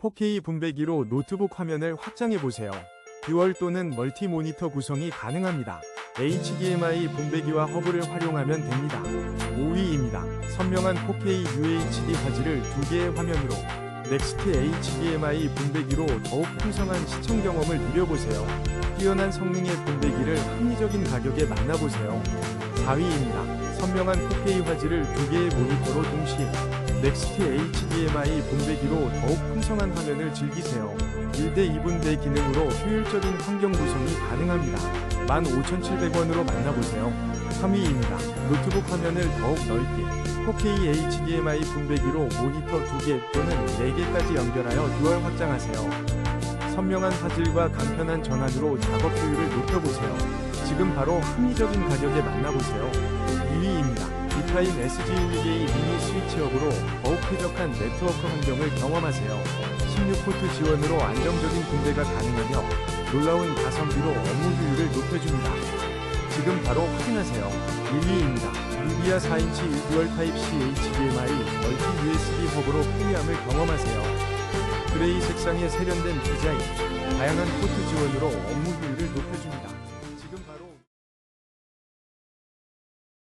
4K 분배기로 노트북 화면을 확장해 보세요. 듀얼 또는 멀티 모니터 구성이 가능합니다. HDMI 분배기와 허브를 활용하면 됩니다. 5위입니다. 선명한 4K UHD 화질을 두 개의 화면으로 넥스트 HDMI 분배기로 더욱 풍성한 시청 경험을 누려보세요. 뛰어난 성능의 분배기를 합리적인 가격에 만나보세요. 4위입니다. 선명한 4K 화질을 두 개의 모니터로 동시에 넥스트 HDMI 분배기로 더욱 풍성한 화면을 즐기세요. 1대 2분배 기능으로 효율적인 환경 구성이 가능합니다. 15,700원으로 만나보세요. 3위입니다. 노트북 화면을 더욱 넓게 4K HDMI 분배기로 모니터 2개 또는 4개까지 연결하여 듀얼 확장하세요. 선명한 화질과 간편한 전환으로 작업 효율을 높여보세요. 지금 바로 합리적인 가격에 만나보세요. 2위입니다. 이타임 SG1게이 미니 스위치업으로 더욱 쾌적한 네트워크 환경을 경험하세요. 16포트 지원으로 안정적인 분배가 가능하며 놀라운 가성비로 업무 효율을 높여줍니다. 지금 바로 확인하세요. 1위입니다. 루비아 4인치 1듀얼 타입C HDMI 멀티 USB 허브로 편리함을 경험하세요. 그레이 색상의 세련된 디자인, 다양한 포트 지원으로 업무 높여줍니다.